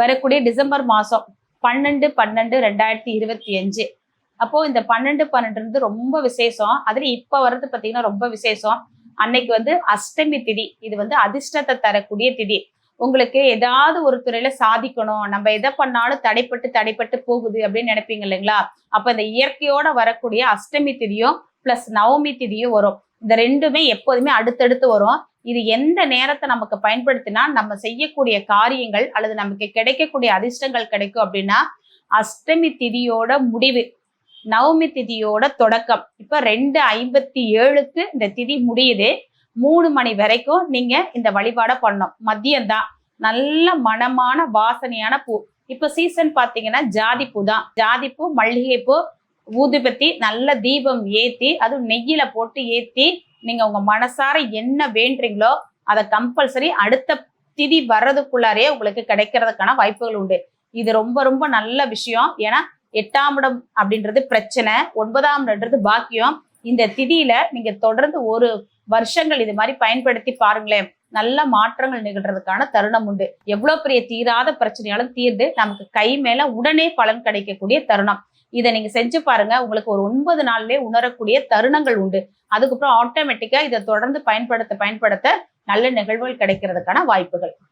வரக்கூடிய டிசம்பர் மாதம் பன்னெண்டு பன்னெண்டு ரெண்டாயிரத்தி இருபத்தி அஞ்சு. அப்போ இந்த பன்னெண்டு பன்னெண்டு ரொம்ப விசேஷம். அதுல இப்ப வர்றது பாத்தீங்கன்னா ரொம்ப விசேஷம். அன்னைக்கு வந்து அஷ்டமி திதி. இது வந்து அதிர்ஷ்டத்தை தரக்கூடிய திதி. உங்களுக்கு ஏதாவது ஒரு துறையில சாதிக்கணும். நம்ம எதை பண்ணாலும் தடைப்பட்டு தடைப்பட்டு போகுது அப்படின்னு நினைப்பீங்க இல்லைங்களா? அப்ப இந்த இயற்கையோட வரக்கூடிய அஷ்டமி திதியும் பிளஸ் நவமி திதியும் வரும். இந்த ரெண்டுமே எப்போதுமே அடுத்தடுத்து வரும். இது எந்த நேரத்தை நமக்கு பயன்படுத்தினா நம்ம செய்யக்கூடிய காரியங்கள் அல்லது நமக்கு கிடைக்கக்கூடிய அதிர்ஷ்டங்கள் கிடைக்கும் அப்படின்னா அஷ்டமி திதியோட முடிவு நவமி திதியோட தொடக்கம். இப்ப ரெண்டு ஐம்பத்தி ஏழுக்கு இந்த திதி முடியுது. மூணு மணி வரைக்கும் நீங்க இந்த வழிபாடை பண்ணணும். மதியம் தான். நல்ல மனமான வாசனையான பூ. இப்ப சீசன் பாத்தீங்கன்னா ஜாதி பூ தான். ஜாதி பூ மல்லிகை பூ ஊதுபத்தி நல்ல தீபம் ஏத்தி அதுவும் நெய்யில போட்டு ஏத்தி நீங்க உங்க மனசார என்ன வேண்டுறீங்களோ அதை கம்பல்சரி அடுத்த திதி வர்றதுக்குள்ளாரே உங்களுக்கு கிடைக்கிறதுக்கான வாய்ப்புகள் உண்டு. இது ரொம்ப ரொம்ப நல்ல விஷயம். ஏன்னா எட்டாம் இடம் அப்படின்றது பிரச்சனை ஒன்பதாம் இடம்ன்றது பாக்கியம். இந்த திதியில நீங்க தொடர்ந்து ஒரு வருஷங்கள் இது மாதிரி பயன்படுத்தி பாருங்களேன். நல்ல மாற்றங்கள் நிகழ்றதுக்கான தருணம் உண்டு. எவ்வளவு பெரிய தீராத பிரச்சனையாலும் தீர்ந்து நமக்கு கை மேல உடனே பலன் கிடைக்கக்கூடிய தருணம். இதை நீங்க செஞ்சு பாருங்க. உங்களுக்கு ஒரு ஒன்பது நாள்லயே உணரக்கூடிய தருணங்கள் உண்டு. அதுக்கப்புறம் ஆட்டோமேட்டிக்கா இதை தொடர்ந்து பயன்படுத்த பயன்படுத்த நல்ல நிகழ்வுகள் கிடைக்கிறதுக்கான வாய்ப்புகள்.